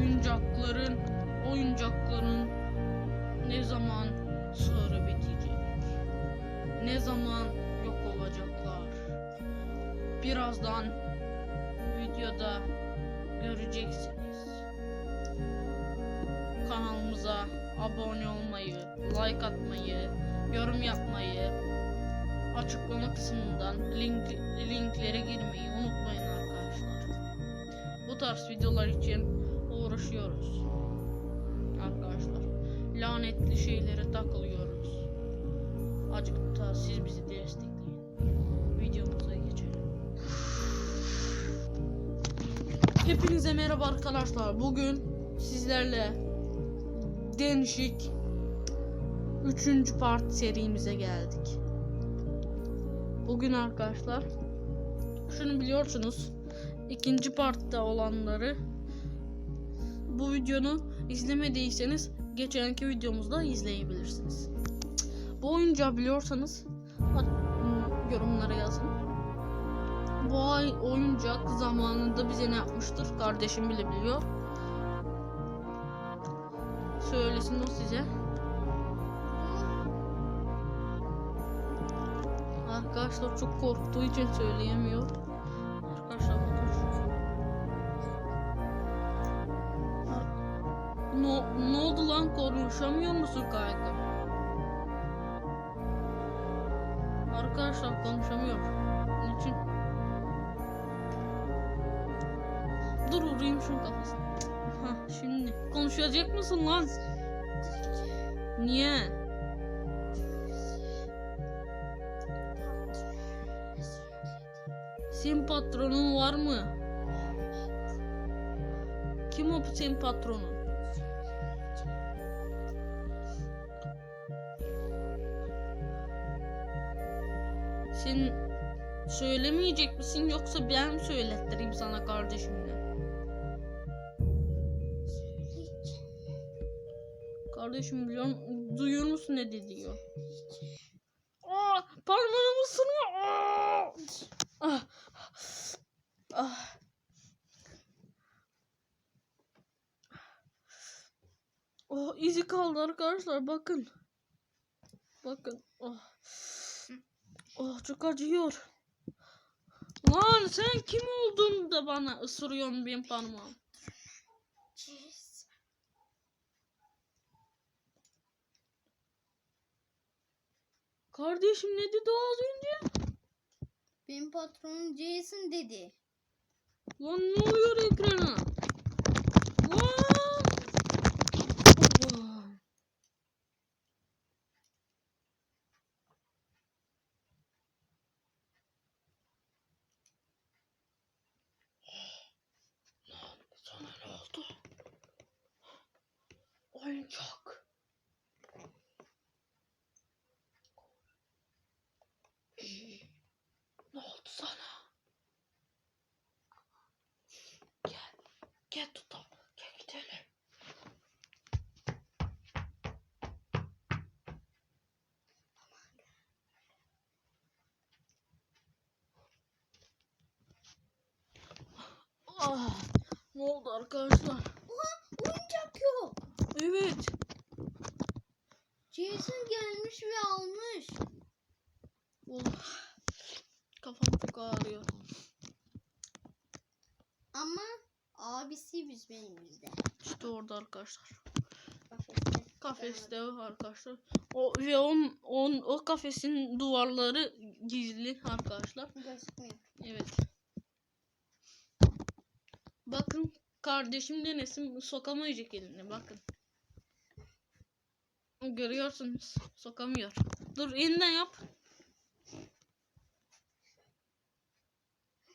oyuncakların oyuncakların ne zaman sonra bitecek? Ne zaman yok olacaklar? Birazdan videoda göreceksiniz. Kanalımıza abone olmayı, like atmayı, yorum yapmayı, açıklama kısmından link, linklere girmeyi unutmayın arkadaşlar. Bu tarz videolar için uğraşıyoruz. Arkadaşlar lanetli şeylere takılıyoruz. Azıcık da siz bizi destekleyin. Videomuza geçelim. Hepinize merhaba arkadaşlar. Bugün sizlerle değişik 3. part serimize geldik. Bugün arkadaşlar şunu biliyorsunuz. ikinci partta olanları bu videonu izlemediyseniz geçenki videomuzda izleyebilirsiniz. Bu oyuncağı biliyorsanız yorumlara yazın. Bu ay oyuncak zamanında bize ne yapmıştır kardeşim bile biliyor. Söylesin o size. Arkadaşlar çok korktuğu için söyleyemiyor. Ne, ne oldu lan konuşamıyor musun kanka? Arkadaşlar konuşamıyor. Niçin? Dur vurayım şunun kafasına. Ha şimdi konuşacak mısın lan? Niye? Senin patronun var mı? Kim o senin patronun? Sen söylemeyecek misin yoksa ben mi söylettireyim sana kardeşimle? Kardeşim biliyor duyuyor musun ne diyor? Aa, parmağımı ısırıyor. Aa! Ah. Ah. Oh, izi kaldı arkadaşlar bakın. Bakın. Oh. Oh çok acıyor. Lan sen kim oldun da bana ısırıyorsun benim parmağım? Kardeşim ne dedi az önce? Benim patronum Jason dedi. Lan ne oluyor ekrana? Lan! Allah! Lan sana ne oldu? Oyuncak. Ne oldu sana? Gel. Gel tutam. Gel gidelim. Ah, ne oldu arkadaşlar? Oyuncak yok. Evet. Jason gelmiş ve almış. Oh, kafam çok ağrıyor. Ama abisi biz benim bizde. İşte orada arkadaşlar. Kafeste. Kafeste arkadaşlar. O ve on, on o kafesin duvarları gizli arkadaşlar. Gözükmüyor. Evet. Bakın kardeşim denesin sokamayacak elini bakın. Görüyorsunuz sokamıyor. Dur yeniden yap.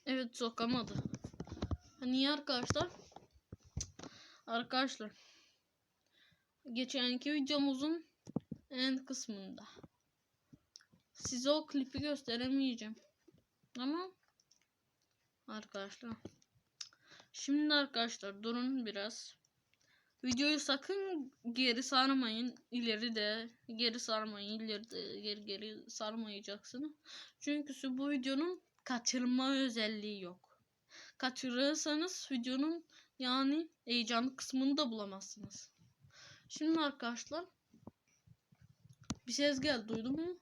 Evet sokamadı. Niye arkadaşlar? Arkadaşlar. Geçenki videomuzun en kısmında. Size o klipi gösteremeyeceğim. Ama arkadaşlar. Şimdi arkadaşlar durun biraz. Videoyu sakın geri sarmayın. İleri de geri sarmayın. İleri de geri geri sarmayacaksınız. Çünkü bu videonun kaçırma özelliği yok. Kaçırırsanız videonun Yani heyecanlı kısmını da bulamazsınız. Şimdi arkadaşlar bir ses geldi duydun mu?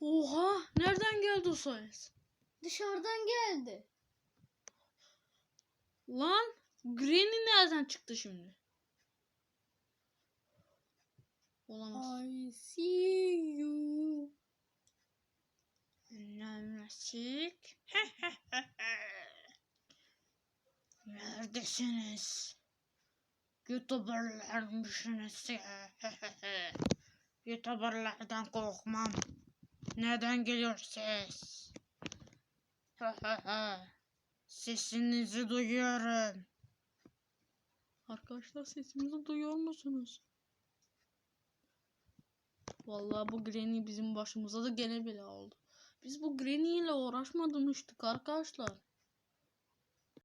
Oha nereden geldi o ses? Dışarıdan geldi. Lan Granny nereden çıktı şimdi? Olamaz. I see you. Namlasik. Neredesiniz? Youtuberlar mısınız? Youtuberlardan korkmam. Neden geliyor ses? Sesinizi duyuyorum. Arkadaşlar sesimizi duyuyor musunuz? Vallahi bu Granny bizim başımıza da gene bela oldu. Biz bu Granny ile uğraşmamıştık arkadaşlar.